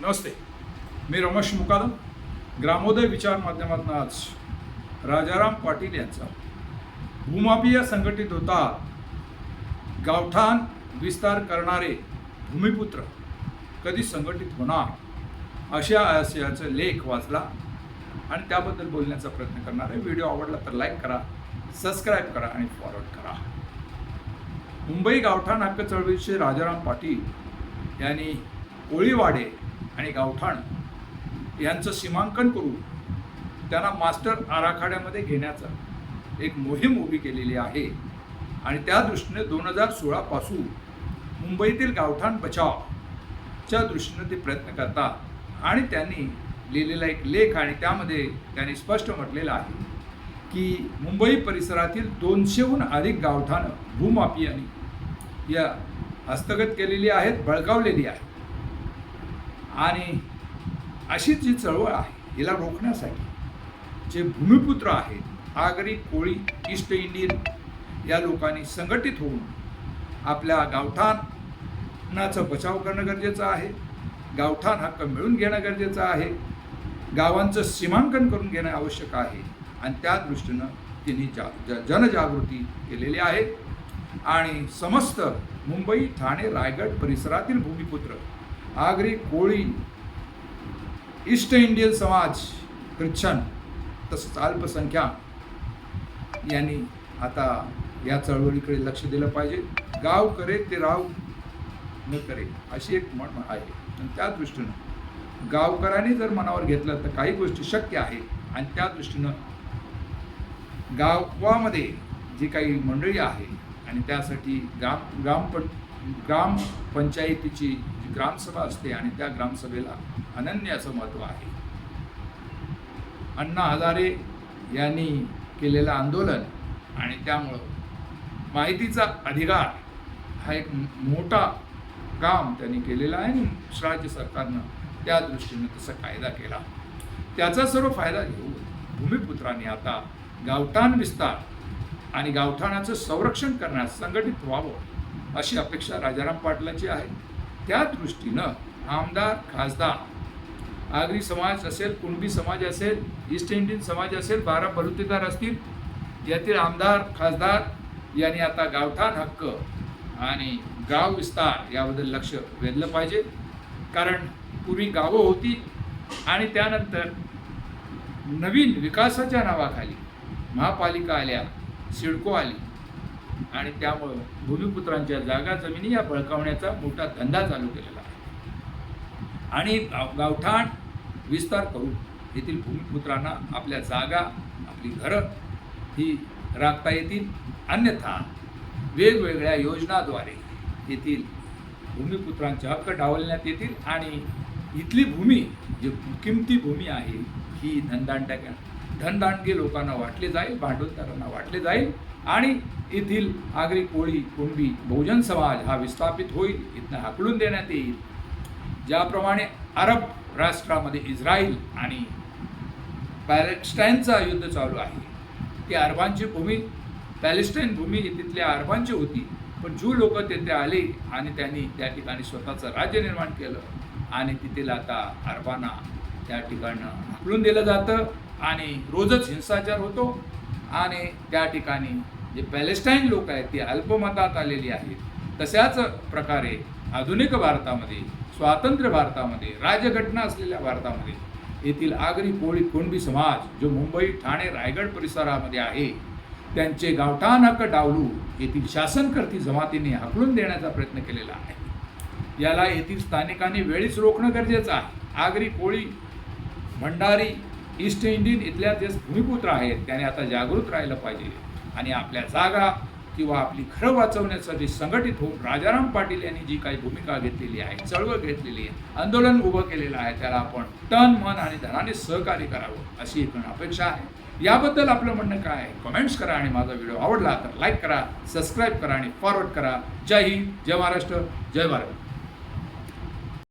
नमस्ते मी रमेश मुकादम ग्रामोदय विचार माध्यमातून आज राजाराम पाटील यांचा भूमाफिया संघटित होता. गावठाण विस्तार करणारे भूमिपुत्र कधी संघटित होणार? अशा आशयाचा लेख वाचला आणि त्याबद्दल बोलण्याचा प्रयत्न करणार आहे. व्हिडिओ आवडला तर लाईक करा सबस्क्राईब करा आणि फॉरवर्ड करा. मुंबई गावठाण हक्क चळवळीचे राजाराम पाटील यांनी कोळीवाडे आणि गावठाण यांचं सीमांकन करून त्यांना मास्टर आराखड्यामध्ये घेण्याचा एक मोहीम उभी केलेली आहे. आणि त्या दृष्टीने दोन हजार सोळापासून मुंबईतील गावठाण बचावच्या दृष्टीने ते प्रयत्न करतात. आणि त्यांनी लिहिलेला एक लेख आणि त्यामध्ये त्यांनी स्पष्ट म्हटलेलं आहे की मुंबई परिसरातील दोनशेहून अधिक गावठाणं भूमाफियांनी या हस्तगत केलेली आहेत बळकावलेली आहे आणि अशी जी चळवळ आहे हिला रोखण्यासाठी जे भूमिपुत्र आहेत आगरी कोळी ईस्ट इंडियन या लोकांनी संघटित होऊन आपल्या गावठाणाचा बचाव करणं गरजेचं आहे गावठाण हक्क मिळून घेणं गरजेचं आहे गावांचं सीमांकन करून घेणं आवश्यक आहे आणि त्या दृष्टीनं त्यांनी जा ज- जनजागृती केलेली आहे. आणि समस्त मुंबई ठाणे रायगड परिसरातील भूमिपुत्र आगरी कोळी ईस्ट इंडियन समाज ख्रिश्चन तसंच अल्पसंख्याक यांनी आता या चळवळीकडे लक्ष दिलं पाहिजे. गाव करे ते राव न करे अशी एक म्हण आहे. आणि त्या दृष्टीनं गावकऱ्यांनी जर मनावर घेतलं तर काही गोष्टी शक्य आहे. आणि त्या दृष्टीनं गावामध्ये जी काही मंडळी आहे आणि त्यासाठी ग्राम ग्रामपंचायतीची जी ग्रामसभा असते आणि त्या ग्रामसभेला अनन्य असं महत्त्व आहे. अण्णा हजारे यांनी केलेलं आंदोलन आणि त्यामुळं माहितीचा अधिकार हा एक मोठा काम त्यांनी केलेला आहे आणि राज्य सरकारनं त्या दृष्टीनं तसा कायदा केला. त्याचा सर्व फायदा घेऊन भूमिपुत्रांनी आता गावठाण विस्तार आणि गावठाणाचं संरक्षण करण्यास संघटित व्हावं अशी अपेक्षा राजाराम पाटलाची आहे. त्या दृष्टीनं आमदार खासदार आगरी समाज असेल कुणबी समाज असेल ईस्ट इंडियन समाज असेल बारा बलुतेदार असतील यातील आमदार खासदार यांनी आता गावठाण हक्क आणि गाव विस्तार याबद्दल लक्ष वेधलं पाहिजे. कारण पूर्वी गावं होती आणि त्यानंतर नवीन विकासाच्या नावाखाली महापालिका आल्या सिडको आली आणि त्यामुळं भूमिपुत्रांच्या जागा जमिनी या बळकावण्याचा मोठा धंदा चालू केलेला आहे. आणि गाव गावठाण विस्तार करून येथील भूमिपुत्रांना आपल्या जागा आपली घरं ही राखता येतील. अन्यथा वेगवेगळ्या योजनाद्वारे येथील भूमिपुत्रांचे हक्क डावलण्यात येतील आणि इथली भूमी जी किमती भूमी आहे ही धनदांड्या धनदांडगे लोकांना वाटले जाईल भांडवलदारांना वाटले जाईल आणि येथील आगरी कोळी कुणबी बहुजन समाज हा विस्थापित होईल इथनं हाकलून देण्यात येईल. ज्याप्रमाणे अरब राष्ट्रामध्ये इस्रायल आणि पॅलेस्टाईनचा युद्ध चालू आहे ती अरबांची भूमी पॅलेस्टाईन भूमी तिथल्या अरबांची होती पण जू लोक तेथे आले आणि त्यांनी त्या ठिकाणी स्वतःचं राज्य निर्माण केलं आणि तिथेला आता अरबांना त्या ठिकाणं हाकलून दिलं जातं. आणि रोजच हिंसाचार होतो. आणि त्या ठिकाणी जे पॅलेस्टाईन लोक आहेत ती अल्पमतात आलेली आहेत. तशाच प्रकारे आधुनिक भारतामध्ये स्वातंत्र्य भारतामध्ये राज्यघटना असलेल्या भारतामध्ये येथील आगरी कोळी कुणबी समाज जो मुंबई ठाणे रायगड परिसरामध्ये आहे त्यांचे गावठाण हक्क डावलू येथील शासनकर्ती जमातीने हाकलून देण्याचा प्रयत्न केलेला आहे. याला येथील स्थानिकांनी वेळीच रोखणं गरजेचं आहे. आगरी कोळी भंडारी ईस्ट इंडियन इथल्या जे भूमिपुत्र आहेत त्याने आता जागृत राहिलं पाहिजे. आणि आपल्या जागा किंवा आपली घरं वाचवण्यासाठी संघटित होऊन राजाराम पाटील यांनी जी काही भूमिका घेतलेली आहे चळवळ घेतलेली आहे आंदोलन उभं केलेलं आहे त्याला आपण तन मन आणि धनाने सहकार्य करावं अशी एक अपेक्षा आहे. याबद्दल आपलं म्हणणं काय आहे? कमेंट्स करा आणि माझा व्हिडिओ आवडला तर लाईक करा सबस्क्राईब करा आणि फॉरवर्ड करा. जय हिंद जय महाराष्ट्र जय भारत.